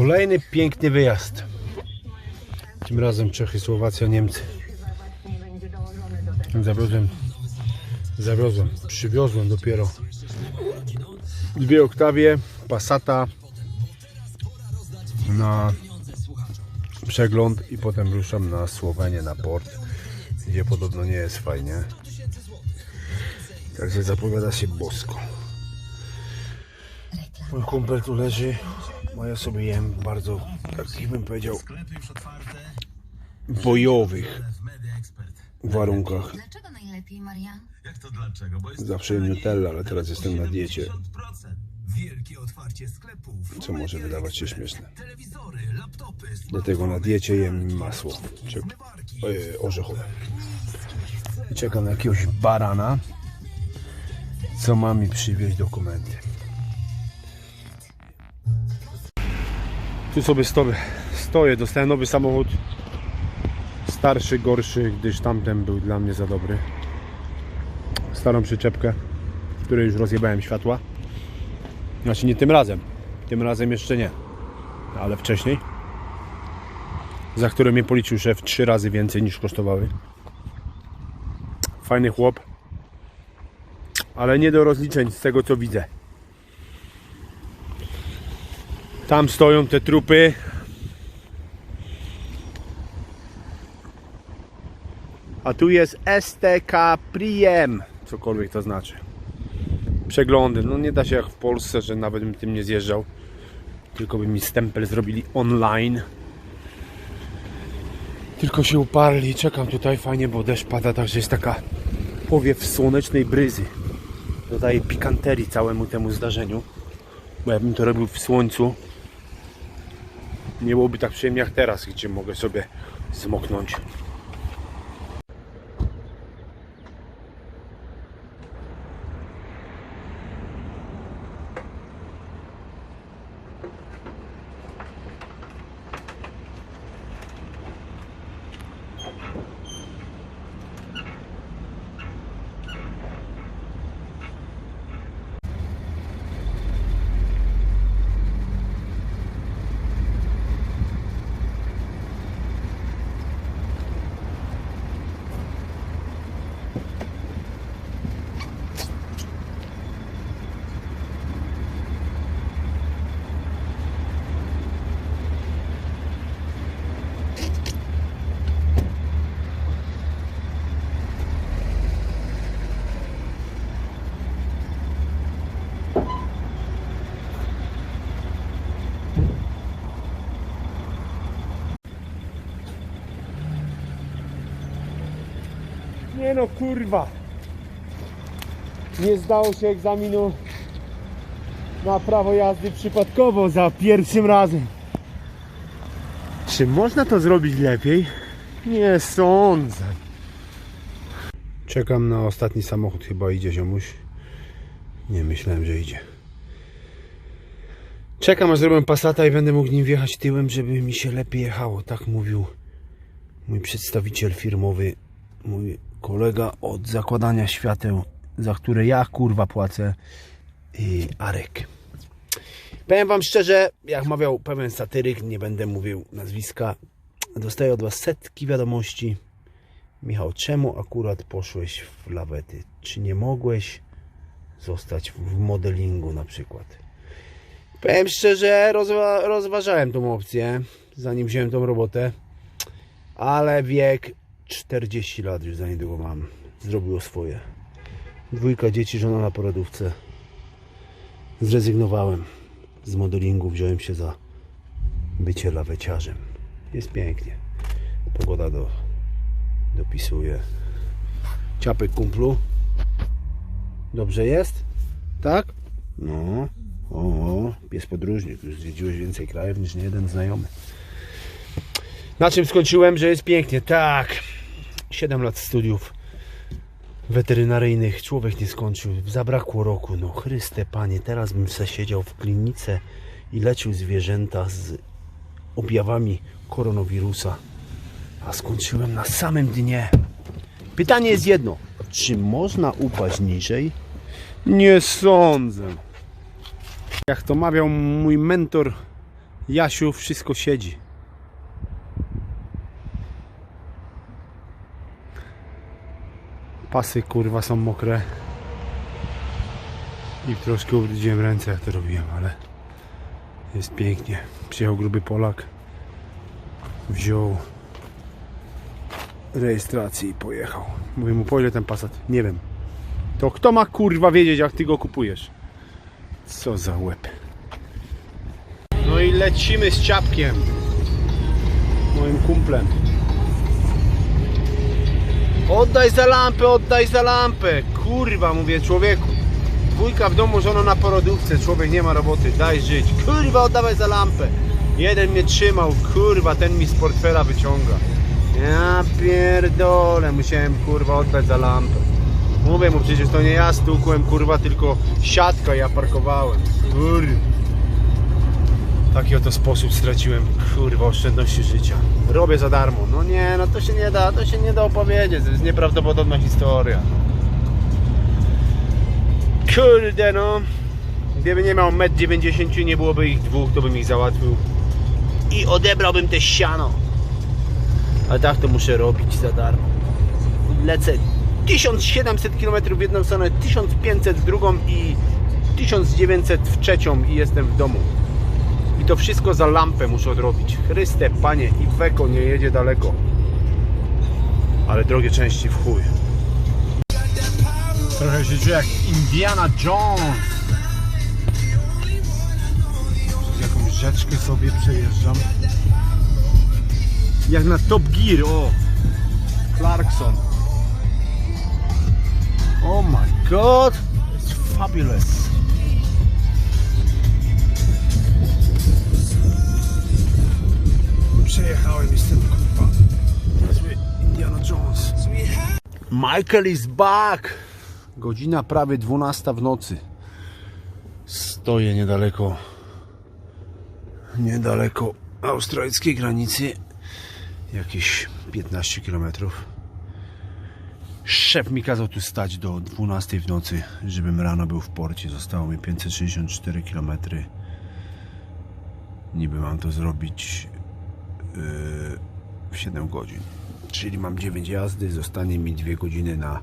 Kolejny piękny wyjazd. Tym razem Czechy, Słowacja, Niemcy. Zawiozłem, zawiozłem, przywiozłem dopiero dwie oktawie Passata na przegląd i potem ruszam na Słowenię, na port, gdzie podobno nie jest fajnie. Także zapowiada się bosko. Mój kumpel tu leży, a ja sobie jem bardzo, takich bym powiedział, bojowych warunkach. Dlaczego najlepiej, Marian? Jak to dlaczego? Bo jest Zawsze jem Nutella, ale teraz jestem na diecie, 80%. Wielkie otwarcie sklepów. co może wydawać się śmieszne. Telewizory, laptopy, Dlatego na diecie jem masło, czy e, orzechowe. I czekam na jakiegoś barana, co ma mi przywieźć dokumenty. Tu sobie stoję, stoję, dostałem nowy samochód. Starszy, gorszy, gdyż tamten był dla mnie za dobry. Starą przyczepkę, w której już rozjebałem światła. Znaczy nie tym razem. Tym razem jeszcze nie. Ale wcześniej. Za które mnie policzył szef trzy razy więcej niż kosztowały. Fajny chłop. Ale nie do rozliczeń z tego co widzę. Tam stoją te trupy. A tu jest STK Priem. Cokolwiek to znaczy. Przeglądy. No nie da się jak w Polsce, że nawet bym tym nie zjeżdżał. Tylko by mi stempel zrobili online. Tylko się uparli. Czekam tutaj fajnie, bo deszcz pada, także jest taka powiew słonecznej bryzy. Dodaje pikanterii całemu temu zdarzeniu. Bo ja bym to robił w słońcu. Nie byłoby tak przyjemnie jak teraz, gdzie mogę sobie zmoknąć. Nie no kurwa. Nie zdało się egzaminu na prawo jazdy przypadkowo za pierwszym razem. Czy można to zrobić lepiej? Nie sądzę. Czekam na ostatni samochód, chyba idzie ziomuś. Nie myślałem, że idzie. Czekam aż zrobię Passata i będę mógł nim wjechać tyłem, żeby mi się lepiej jechało. Tak mówił mój przedstawiciel firmowy, mój kolega od zakładania świateł, za które ja kurwa płacę, i Arek. Powiem wam szczerze, jak mawiał pewien satyryk, nie będę mówił nazwiska, dostaję od was setki wiadomości. Michał, czemu akurat poszłeś w lawety? Czy nie mogłeś zostać w modelingu na przykład? Powiem szczerze, rozwa- rozważałem tą opcję, zanim wziąłem tą robotę, ale wiek 40 lat już za niedługo mam. Zrobiło swoje. Dwójka dzieci, żona na porodówce. Zrezygnowałem z modelingu, wziąłem się za bycie laweciarzem. Jest pięknie. Pogoda do, dopisuje. Ciapek kumplu. Dobrze jest? Tak? No. O, o, pies podróżnik. Już zwiedziłeś więcej krajów niż nie jeden znajomy. Na czym skończyłem, że jest pięknie. Tak. 7 lat studiów weterynaryjnych. Człowiek nie skończył. Zabrakło roku. No Chryste Panie, teraz bym se siedział w klinice i leczył zwierzęta z objawami koronawirusa. A skończyłem na samym dnie. Pytanie jest jedno. Czy można upaść niżej? Nie sądzę. Jak to mawiał mój mentor Jasiu, wszystko siedzi. Pasy kurwa są mokre. I troszkę ubrudziłem ręce jak to robiłem, ale jest pięknie. Przyjechał gruby Polak. Wziął rejestrację i pojechał. Mówię mu po ile ten Passat? Nie wiem. To kto ma kurwa wiedzieć jak ty go kupujesz? Co za łeb. No i lecimy z ciapkiem. Moim kumplem. Oddaj za lampę, oddaj za lampę. Kurwa, mówię człowieku. Dwójka w domu, żono na porodówce. Człowiek nie ma roboty, daj żyć. Kurwa, oddawaj za lampę. Jeden mnie trzymał, kurwa, ten mi z portfela wyciąga. Ja pierdolę, musiałem kurwa oddać za lampę. Mówię mu przecież to nie ja stukłem, kurwa, tylko siatka ja parkowałem. Kurwa. Taki oto sposób straciłem, kurwa, oszczędności życia. Robię za darmo. No nie, no to się nie da, to się nie da opowiedzieć. To jest nieprawdopodobna historia. Kurde no. Gdyby nie miał 1,90 m, nie byłoby ich dwóch, to bym ich załatwił. I odebrałbym te siano. Ale tak to muszę robić za darmo. Lecę 1700 km w jedną stronę, 1500 w drugą i 1900 w trzecią i jestem w domu. I to wszystko za lampę muszę odrobić. Chryste, panie, i Weko nie jedzie daleko. Ale drogie części w chuj. Trochę się czuję jak Indiana Jones. Jakąś rzeczkę sobie przejeżdżam. Jak na Top Gear, o! Clarkson. Oh my god! It's fabulous. Przejechałem, jestem kurwa. Niezły Indiana Jones. Michael is back! Godzina prawie 12 w nocy. Stoję niedaleko niedaleko australijskiej granicy. Jakieś 15 km. Szef mi kazał tu stać do 12 w nocy, żebym rano był w porcie. Zostało mi 564 km. Niby mam to zrobić w 7 godzin. Czyli mam 9 jazdy, zostanie mi 2 godziny na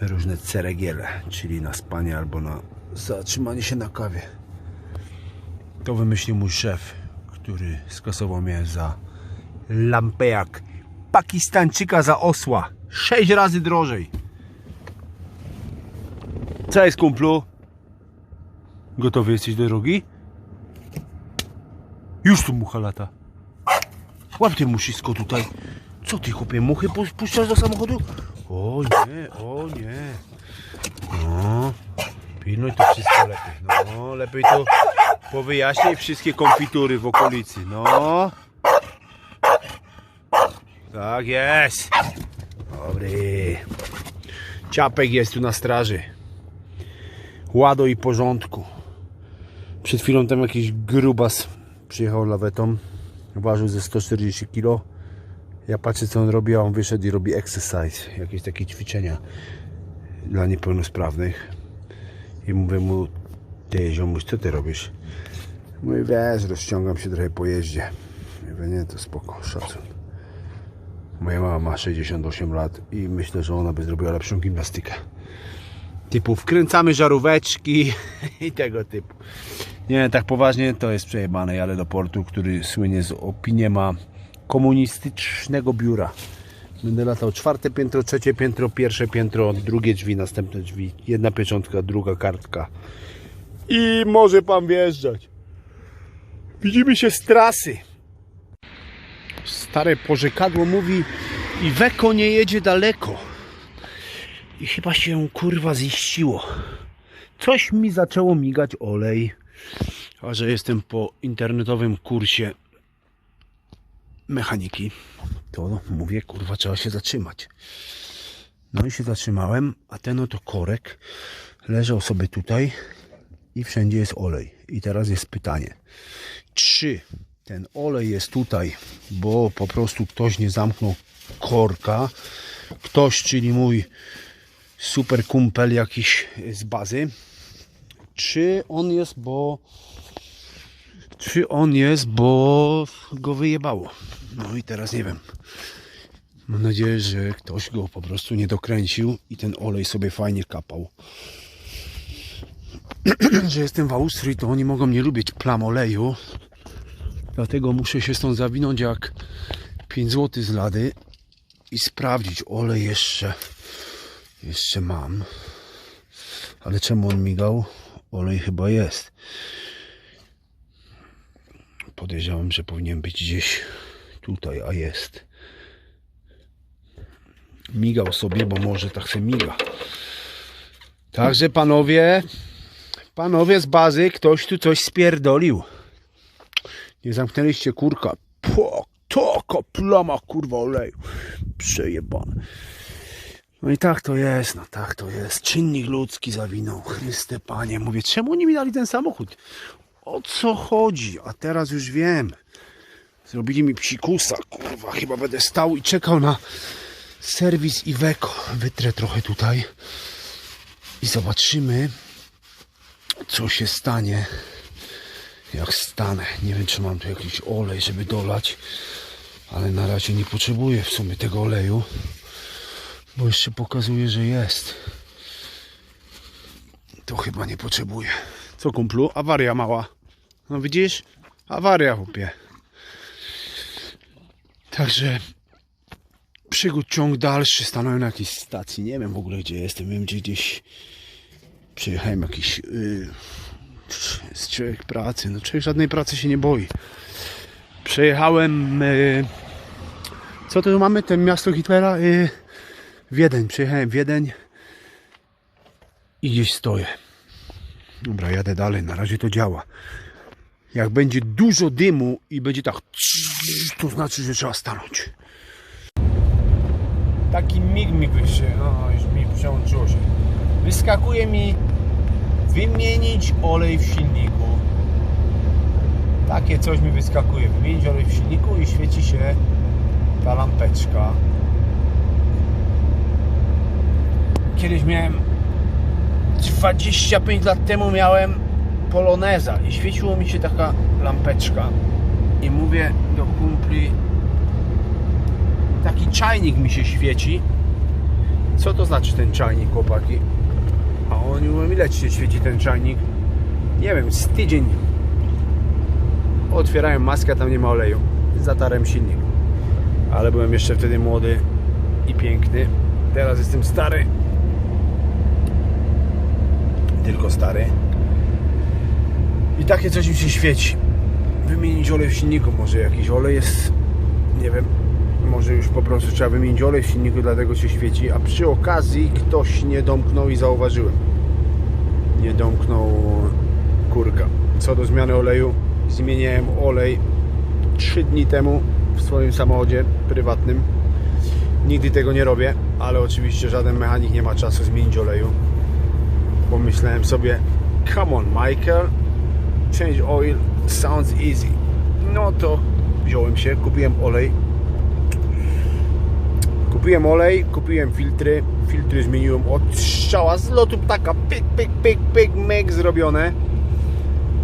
różne ceregiele, czyli na spanie albo na zatrzymanie się na kawie. To wymyślił mój szef, który skasował mnie za lampę jak Pakistańczyka za osła. 6 razy drożej. Co jest kumplu? Gotowy jesteś do drogi? Już tu mucha lata. Łap ty musisko tutaj. Co ty chłopie, muchy pu- puszczasz do samochodu? O nie, o nie. No, pilnuj to wszystko lepiej. No, lepiej to powyjaśnij wszystkie konfitury w okolicy. No. Tak jest. Dobry. Ciapek jest tu na straży. Łado i porządku. Przed chwilą tam jakiś grubas przyjechał lawetą. Ważył ze 140 kg. Ja patrzę co on robi, a on wyszedł i robi exercise. Jakieś takie ćwiczenia dla niepełnosprawnych. I mówię mu, ty ziomuś, co ty robisz? Mówi, wiesz, rozciągam się trochę po jeździe. Mówię, nie, to spoko, szacun. Moja mama ma 68 lat i myślę, że ona by zrobiła lepszą gimnastykę. Typu wkręcamy żaróweczki i tego typu. Nie, tak poważnie to jest przejebane. Jadę do portu, który słynie z opinii ma komunistycznego biura. Będę latał czwarte piętro, trzecie piętro, pierwsze piętro, drugie drzwi, następne drzwi. Jedna pieczątka, druga kartka. I może pan wjeżdżać. Widzimy się z trasy. Stare porzekadło mówi i weko nie jedzie daleko. I chyba się kurwa ziściło. Coś mi zaczęło migać olej. A że jestem po internetowym kursie mechaniki, to mówię, kurwa, trzeba się zatrzymać. No i się zatrzymałem, a ten oto korek leżał sobie tutaj i wszędzie jest olej. I teraz jest pytanie, czy ten olej jest tutaj, bo po prostu ktoś nie zamknął korka, ktoś, czyli mój super kumpel jakiś z bazy, czy on jest, bo czy on jest, bo go wyjebało. No i teraz nie wiem. Mam nadzieję, że ktoś go po prostu nie dokręcił i ten olej sobie fajnie kapał. że jestem w Austrii, to oni mogą nie lubić plam oleju. Dlatego muszę się stąd zawinąć jak 5 zł z lady i sprawdzić olej jeszcze. Jeszcze mam. Ale czemu on migał? Olej chyba jest. Podejrzewam, że powinien być gdzieś tutaj, a jest. Migał sobie, bo może tak se miga. Także panowie, panowie z bazy, ktoś tu coś spierdolił. Nie zamknęliście kurka. Po, taka plama kurwa oleju. Przejebane. No i tak to jest, no tak to jest. Czynnik ludzki zawinął. Chryste Panie, mówię, czemu oni mi dali ten samochód? O co chodzi? A teraz już wiem. Zrobili mi psikusa, kurwa. Chyba będę stał i czekał na serwis Iveco. Wytrę trochę tutaj i zobaczymy, co się stanie, jak stanę. Nie wiem, czy mam tu jakiś olej, żeby dolać, ale na razie nie potrzebuję w sumie tego oleju, bo jeszcze pokazuje, że jest. To chyba nie potrzebuję. Co kumplu? Awaria mała. No widzisz? Awaria chłopie. Także przygód ciąg dalszy. Stanąłem na jakiejś stacji. Nie wiem w ogóle gdzie jestem. Wiem gdzie gdzieś przyjechałem jakiś yy, z człowiek pracy. No człowiek żadnej pracy się nie boi. Przejechałem yy, co tu mamy? Ten miasto Hitlera? Yy, Wiedeń. Przyjechałem w Wiedeń i gdzieś stoję. Dobra, jadę dalej. Na razie to działa. Jak będzie dużo dymu i będzie tak, to znaczy, że trzeba stanąć. Taki mig mi wyszedł, no już mi przełączyło się. Wyskakuje mi wymienić olej w silniku. Takie coś mi wyskakuje. Wymienić olej w silniku i świeci się ta lampeczka. Kiedyś miałem 25 lat temu miałem poloneza i świeciło mi się taka lampeczka i mówię do kumpli taki czajnik mi się świeci. Co to znaczy ten czajnik chłopaki? A oni mówią ile ci się świeci ten czajnik? Nie wiem, z tydzień. Otwierałem maskę, tam nie ma oleju. Zatarłem silnik. Ale byłem jeszcze wtedy młody i piękny. Teraz jestem stary tylko stary. I takie coś mi się świeci. Wymienić olej w silniku. Może jakiś olej jest, nie wiem, może już po prostu trzeba wymienić olej w silniku, dlatego się świeci. A przy okazji ktoś nie domknął i zauważyłem. Nie domknął kurka. Co do zmiany oleju, zmieniałem olej 3 dni temu w swoim samochodzie prywatnym. Nigdy tego nie robię, ale oczywiście żaden mechanik nie ma czasu zmienić oleju pomyślałem sobie come on Michael change oil sounds easy. No to wziąłem się, kupiłem olej. Kupiłem olej, kupiłem filtry. Filtry zmieniłem od strzała z lotu ptaka. Pyk, pyk, pyk, pyk, myk zrobione.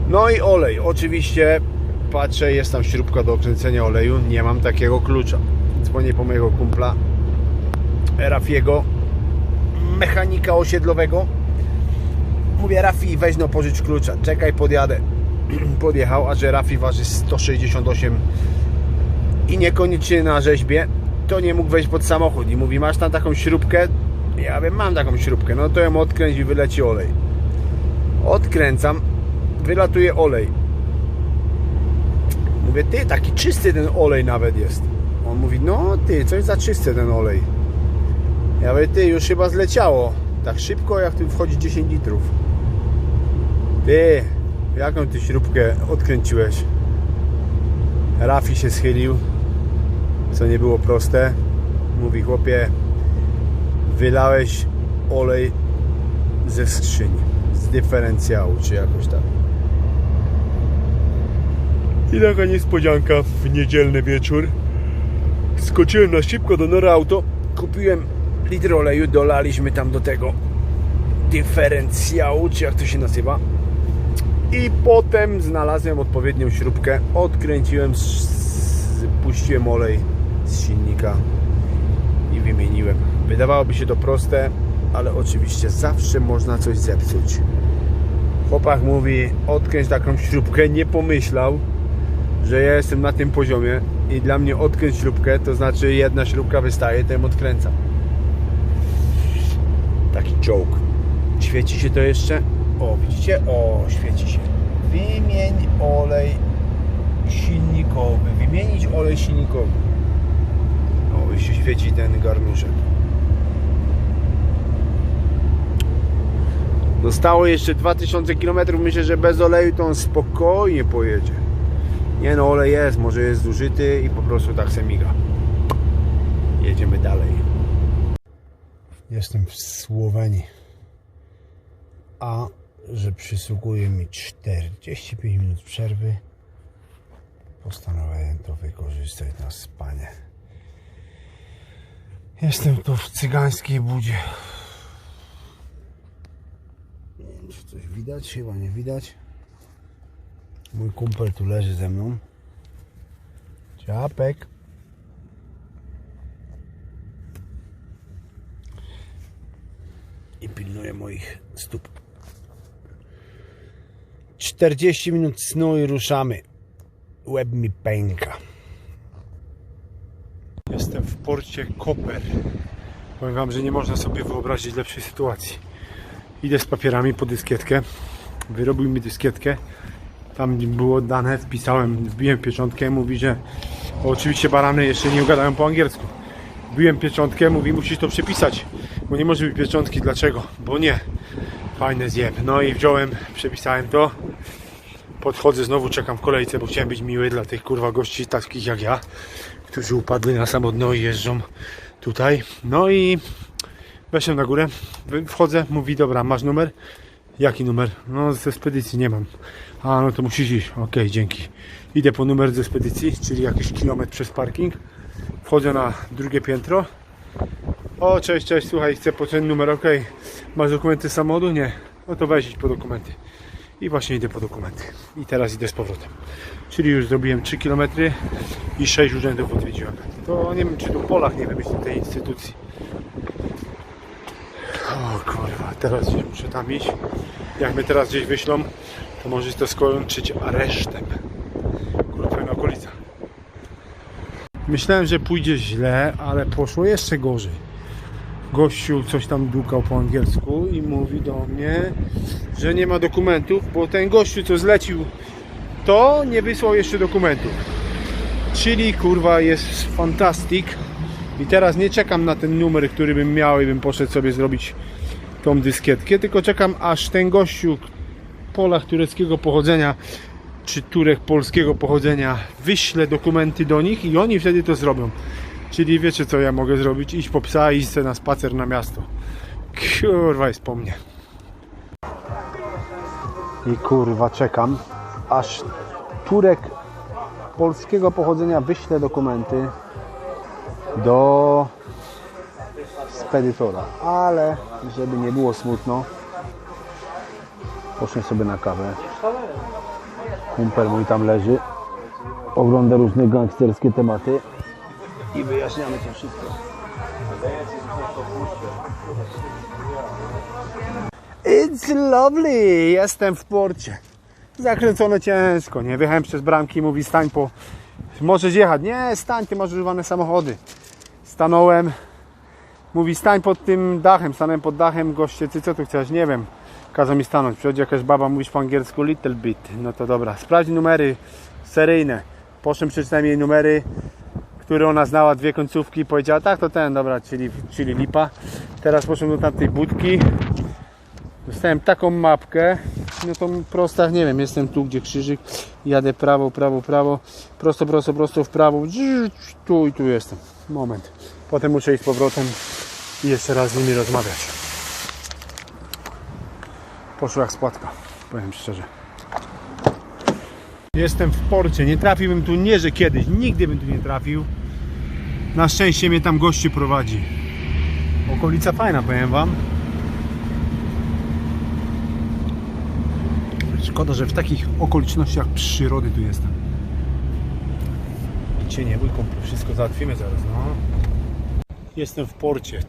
No i olej, oczywiście patrzę, jest tam śrubka do okręcenia oleju. Nie mam takiego klucza. Dzwonię po mojego kumpla Rafiego mechanika osiedlowego mówię Rafi weź no pożycz klucza czekaj podjadę. Podjechał, a że Rafi waży 168 i niekoniecznie na rzeźbie to nie mógł wejść pod samochód. I mówi masz tam taką śrubkę? Ja wiem mam taką śrubkę. No to ją odkręć i wyleci olej. Odkręcam wylatuje olej. Mówię ty taki czysty ten olej nawet jest. On mówi no ty coś za czysty ten olej. Ja mówię ty już chyba zleciało. Tak szybko jak tu wchodzi 10 litrów ty, jaką ty śrubkę odkręciłeś? Rafi się schylił, co nie było proste. Mówi, chłopie, wylałeś olej ze skrzyni, z dyferencjału, czy jakoś tak. I taka niespodzianka w niedzielny wieczór. Skoczyłem na szybko do Nora Auto, kupiłem litr oleju, dolaliśmy tam do tego dyferencjału, czy jak to się nazywa I potem znalazłem odpowiednią śrubkę, odkręciłem, puściłem olej z silnika i wymieniłem. Wydawałoby się to proste, ale oczywiście zawsze można coś zepsuć. Chłopak mówi, odkręć taką śrubkę, nie pomyślał, że ja jestem na tym poziomie i dla mnie odkręć śrubkę, to znaczy jedna śrubka wystaje, to ją odkręcam. Taki joke. Świeci się to jeszcze? O, widzicie? O, świeci się. Wymień olej silnikowy. Wymienić olej silnikowy. O, się świeci ten garnuszek. Zostało jeszcze 2000 km. Myślę, że bez oleju to on spokojnie pojedzie. Nie no, olej jest, może jest zużyty i po prostu tak se miga. Jedziemy dalej. Jestem w Słowenii. A że przysługuje mi 45 minut przerwy, postanowiłem to wykorzystać na spanie. Jestem tu w cygańskiej budzie. Nie wiem, czy coś widać, chyba nie widać. Mój kumpel tu leży ze mną. Ciapek. I pilnuje moich stóp. 40 minut snu i ruszamy. Łeb mi pęka. Jestem w porcie Koper. Powiem wam, że nie można sobie wyobrazić lepszej sytuacji. Idę z papierami po dyskietkę. Wyrobił mi dyskietkę. Tam było dane, wpisałem, wbiłem pieczątkę, mówi, że oczywiście barany jeszcze nie ugadają po angielsku. Wbiłem pieczątkę, mówi, musisz to przepisać, bo nie może być pieczątki. Dlaczego? Bo nie. Fajne zjeb. No i wziąłem, przepisałem to. Podchodzę znowu, czekam w kolejce, bo chciałem być miły dla tych kurwa gości takich jak ja, którzy upadli na samotno i jeżdżą tutaj. No i weszłem na górę, wchodzę, mówi, dobra, masz numer? Jaki numer? No ze spedycji nie mam. A no to musisz iść. Okej, dzięki. Idę po numer ze spedycji, czyli jakiś kilometr przez parking. Wchodzę na drugie piętro. O, cześć, cześć, słuchaj, chcę po ten numer, okej. Masz dokumenty samochodu? Nie. No to weź po dokumenty. I właśnie idę po dokumenty. I teraz idę z powrotem. Czyli już zrobiłem 3 km i 6 urzędów odwiedziłem. To nie wiem, czy tu Polach nie wymyślił tej instytucji. O kurwa, teraz gdzieś muszę tam iść. Jak mnie teraz gdzieś wyślą, to może to skończyć aresztem. Kurwa, fajna okolica. Myślałem, że pójdzie źle, ale poszło jeszcze gorzej. Gościu coś tam dukał po angielsku i mówi do mnie, że nie ma dokumentów, bo ten gościu, co zlecił to, nie wysłał jeszcze dokumentów. Czyli kurwa jest fantastic. I teraz nie czekam na ten numer, który bym miał i bym poszedł sobie zrobić tą dyskietkę, tylko czekam aż ten gościu Polach tureckiego pochodzenia czy Turek polskiego pochodzenia wyśle dokumenty do nich i oni wtedy to zrobią. Czyli wiecie co ja mogę zrobić? Iść po psa i iść na spacer na miasto. Kurwa jest po mnie. I kurwa czekam aż Turek polskiego pochodzenia wyśle dokumenty do spedytora. Ale żeby nie było smutno, poszłem sobie na kawę. Kumpel mój tam leży. Ogląda różne gangsterskie tematy i wyjaśniamy to wszystko. It's lovely! Jestem w porcie. Zakręcone ciężko, nie? Wjechałem przez bramki, mówi stań po... Możesz jechać. Nie, stań, ty masz używane samochody. Stanąłem. Mówi stań pod tym dachem. Stanąłem pod dachem, goście, ty co tu chcesz? Nie wiem. Kazał mi stanąć. Przychodzi jakaś baba, mówisz po angielsku little bit. No to dobra. Sprawdź numery seryjne. Poszłem, przeczytałem jej numery, które ona znała, dwie końcówki. Powiedziała, tak, to ten, dobra, czyli, czyli lipa. Teraz poszłem do tamtej budki. Dostałem taką mapkę. No to prosta, nie wiem, jestem tu, gdzie krzyżyk. Jadę prawo, prawo, prawo. Prosto, prosto, prosto w prawo. Tu i tu jestem. Moment. Potem muszę iść z powrotem i jeszcze raz z nimi rozmawiać. Poszło jak spłatka, powiem szczerze. Jestem w porcie, nie trafiłbym tu nie, że kiedyś, nigdy bym tu nie trafił. Na szczęście mnie tam gości prowadzi. Okolica fajna, powiem wam. Szkoda, że w takich okolicznościach przyrody tu jestem. Cię nie bój, wszystko załatwimy zaraz, no. Jestem w porcie.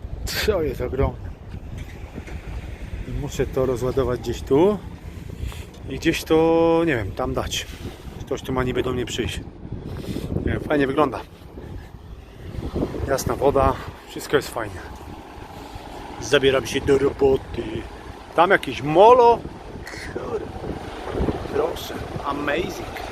To jest ogromne. Muszę to rozładować gdzieś tu i gdzieś to, nie wiem, tam dać. Ktoś tu ma niby do mnie przyjść. Fajnie wygląda. Jasna woda, wszystko jest fajnie. Zabieram się do roboty. Tam jakieś molo. Proszę, amazing.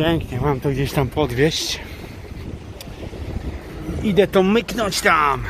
Pięknie, mam to gdzieś tam podwieźć. Idę to myknąć tam.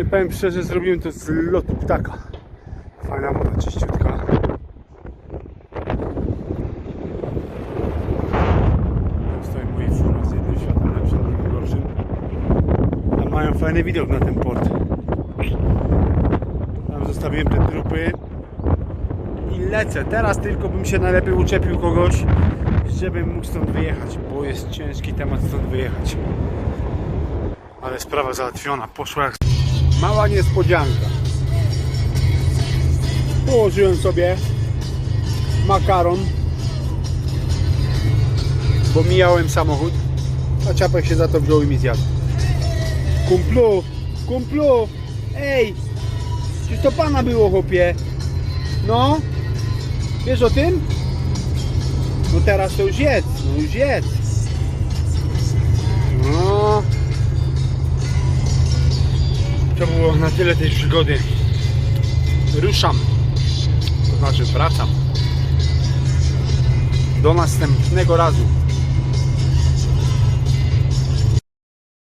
I powiem szczerze, zrobiłem to z lotu ptaka. Fajna woda, czyściutka. Tam stoją moje fura z jednym światem lepszym, drugim gorszym. Tam mają fajny widok na ten port. Tam zostawiłem te trupy i lecę. Teraz tylko bym się najlepiej uczepił kogoś, żebym mógł stąd wyjechać, bo jest ciężki temat stąd wyjechać. Ale sprawa załatwiona, poszła jak Mała niespodzianka. Położyłem sobie makaron, bo mijałem samochód, a ciapek się za to wziął i mi zjadł. Kumplu, kumplu, ej, czy to pana było, chłopie? No, wiesz o tym? No teraz to już jedz, no już jedz. No. To było na tyle tej przygody. Ruszam. To znaczy wracam. Do następnego razu.